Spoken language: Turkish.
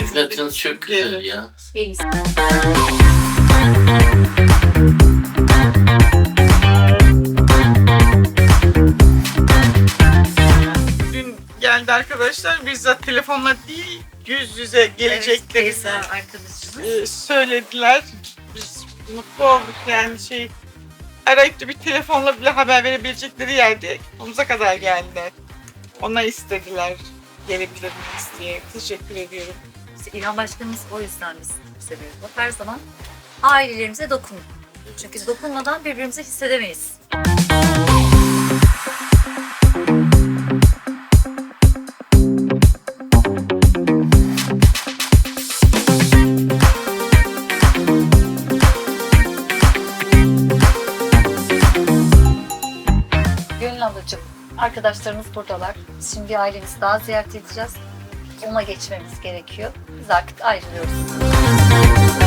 Hizmetiniz çok güzel ya. Dün geldi arkadaşlar bizzat telefonla değil yüz yüze gelecekleri Evet, teyze arkadaşımız. söylediler. Mutlu olduk yani şey arayıp da bir telefonla bile haber verebilecekleri yerde kapımıza kadar geldiler. Ona istediler gelebilir miyiz diye. Teşekkür ediyorum. İşte İlhan Başkanımız o yüzden biz seviyoruz. O her zaman ailelerimize dokunun. Çünkü dokunmadan birbirimizi hissedemeyiz. Gönül ablacığım, arkadaşlarımız buradalar. Şimdi ailemizi daha ziyaret edeceğiz. Ona geçmemiz gerekiyor. Biz artık ayrılıyoruz.